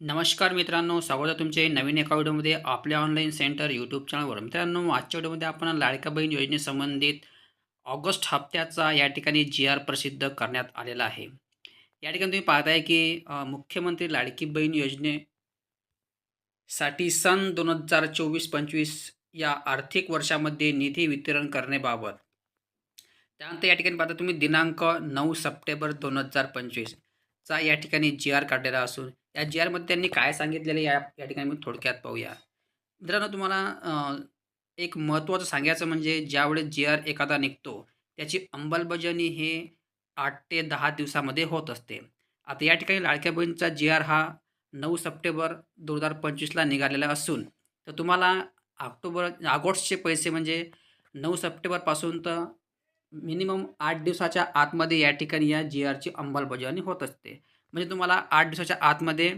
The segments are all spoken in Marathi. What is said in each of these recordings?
नमस्कार मित्रांनो स्वागत आहे तुमचे नवीन एका व्हिडिओमध्ये आपल्या ऑनलाईन सेंटर यूट्यूब चॅनलवर मित्रांनो आजच्या व्हिडिओमध्ये आपण लाडका बहीण योजनेसंबंधित ऑगस्ट हप्त्याचा या ठिकाणी जी आर प्रसिद्ध करण्यात आलेला आहे. या ठिकाणी तुम्ही पाहताय की मुख्यमंत्री लाडकी बहीण योजनेसाठी सन दोन हजार चोवीस पंचवीस या आर्थिक वर्षामध्ये निधी वितरण करण्याबाबत. त्यानंतर या ठिकाणी पाहता तुम्ही दिनांक नऊ सप्टेंबर दोन हजार पंचवीसचा या ठिकाणी जी आर काढलेला असून या जी आरमध्ये त्यांनी काय सांगितलेलं या या ठिकाणी मी थोडक्यात पाहूया. मित्रांनो तुम्हाला एक महत्त्वाचं सांगायचं म्हणजे ज्यावेळेस जी आर एखादा निघतो त्याची अंमलबजावणी हे आठ ते दहा दिवसामध्ये होत असते. आता या ठिकाणी लाडक्या बहिणीचा जी आर हा नऊ सप्टेंबर दोन हजार पंचवीसला निघालेला असून तर तुम्हाला ऑक्टोबर ऑगस्टचे पैसे म्हणजे नऊ सप्टेंबरपासून तर मिनिमम आठ दिवसाच्या आतमध्ये या ठिकाणी या जी आरची अंमलबजावणी होत असते. म्हणजे तुम्हाला आठ दिवसाच्या आतमध्ये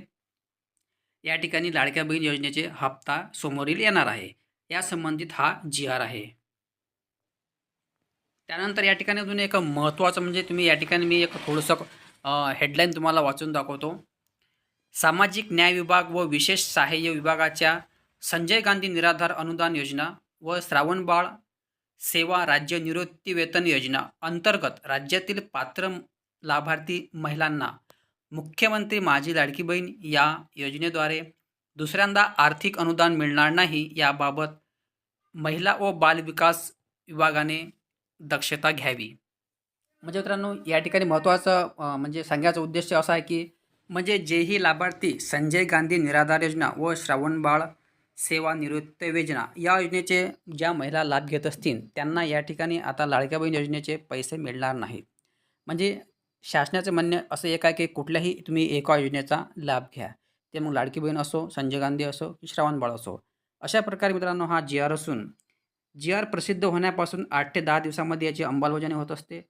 या ठिकाणी लाडक्या बहीण योजनेचे हप्ता समोरील येणार आहे. या संबंधित हा जी आर आहे. त्यानंतर या ठिकाणी अजून एक महत्त्वाचं म्हणजे तुम्ही या ठिकाणी मी एक थोडंसं हेडलाईन तुम्हाला वाचून दाखवतो. सामाजिक न्याय विभाग व विशेष सहाय्य विभागाच्या संजय गांधी निराधार अनुदान योजना व श्रावणबाळ सेवा राज्य निवृत्ती वेतन योजना अंतर्गत राज्यातील पात्र लाभार्थी महिलांना मुख्यमंत्री माझी लाडकी बहीण या योजनेद्वारे दुसऱ्यांदा आर्थिक अनुदान मिळणार नाही याबाबत महिला व बालविकास विभागाने दक्षता घ्यावी. म्हणजे मित्रांनो या ठिकाणी महत्त्वाचं म्हणजे सांगायचा उद्देश असा आहे की म्हणजे जेही लाभार्थी संजय गांधी निराधार योजना व श्रावणबाळ सेवा निवृत्त योजना या योजनेचे ज्या महिला लाभ घेत असतील त्यांना या ठिकाणी आता लाडक्या बहीण योजनेचे पैसे मिळणार नाहीत. म्हणजे शासनाचं म्हणणं असं एक आहे की कुठल्याही तुम्ही एका योजनेचा लाभ घ्या. ते मग लाडकी बहीण असो संजय गांधी असो की श्रावण बाळ असो. अशा प्रकारे मित्रांनो हा जी आर असून जी आर प्रसिद्ध होण्यापासून आठ ते दहा दिवसामध्ये याची अंमलबजावणी होत असते.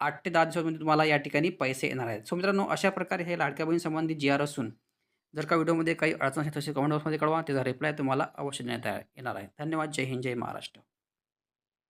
आठ ते दहा दिवसामध्ये तुम्हाला या ठिकाणी पैसे येणार आहेत. सो मित्रांनो अशा प्रकारे हे लाडक्या बहीणसंबंधी जी आर असून जर का व्हिडिओमध्ये काही अडचण असेल तसे कमेंट बॉक्समध्ये कळवा. त्याचा रिप्लाय तुम्हाला अवश्य देण्यात येणार आहे. धन्यवाद. जय हिंद. जय महाराष्ट्र.